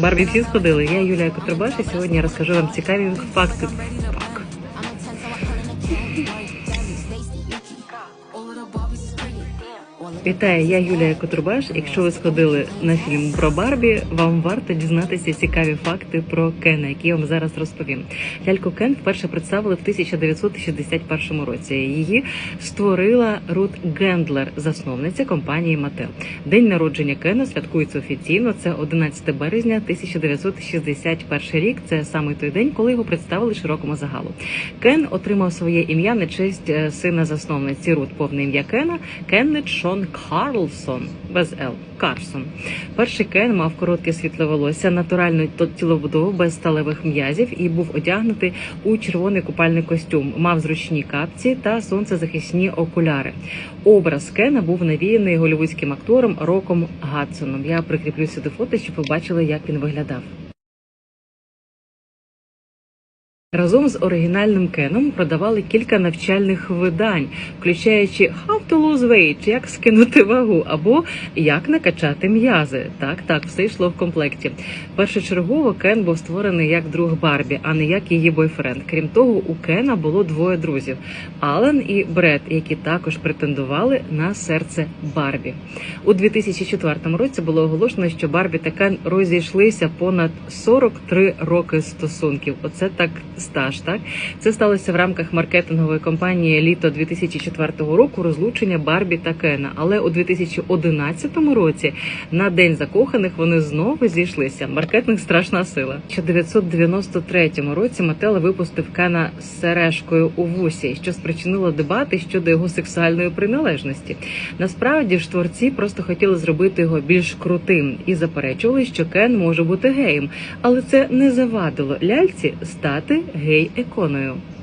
Барбі всі сходили. Я Юлія Котробаш, і сьогодні я розкажу вам цікаві факти. Фак. Вітаю, я Юлія Котрубаш. Якщо ви сходили на фільм про Барбі, вам варто дізнатися цікаві факти про Кена, які я вам зараз розповім. Ляльку Кен вперше представили в 1961 році. Її створила Рут Гендлер, засновниця компанії Мател. День народження Кена святкується офіційно. Це 11 березня 1961 рік. Це саме той день, коли його представили широкому загалу. Кен отримав своє ім'я на честь е, сина засновниці Рут. Повне ім'я Кена Кеннет Шон Карлсон без Л. Карсон. Перший Кен мав коротке світле волосся, натуральну тілобудову без сталевих м'язів і був одягнутий у червоний купальний костюм. Мав зручні капці та сонцезахисні окуляри. Образ Кена був навіяний голівудським актором Роком Гадсоном. Я прикріплю сюди фото, щоб ви бачили, як він виглядав. Разом з оригінальним Кеном продавали кілька навчальних видань, включаючи «How to lose weight», як скинути вагу, або як накачати м'язи. Так, так, все йшло в комплекті. Першочергово Кен був створений як друг Барбі, а не як її бойфренд. Крім того, у Кена було двоє друзів: Ален і Бред, які також претендували на серце Барбі. У 2004 році було оголошено, що Барбі та Кен розійшлися понад 43 роки стосунків. Оце так стаж. Так це сталося в рамках маркетингової кампанії літо 2004 року. Розлучення Барбі та Кена. Але у 2011 році на день закоханих вони знову зійшлися. Маркетинг страшна сила. Ще 1993 році Матела випустив Кена з сережкою у вусі, що спричинило дебати щодо його сексуальної приналежності. Насправді ж творці просто хотіли зробити його більш крутим і заперечували, що Кен може бути геєм, але це не завадило ляльці стати rei econômico.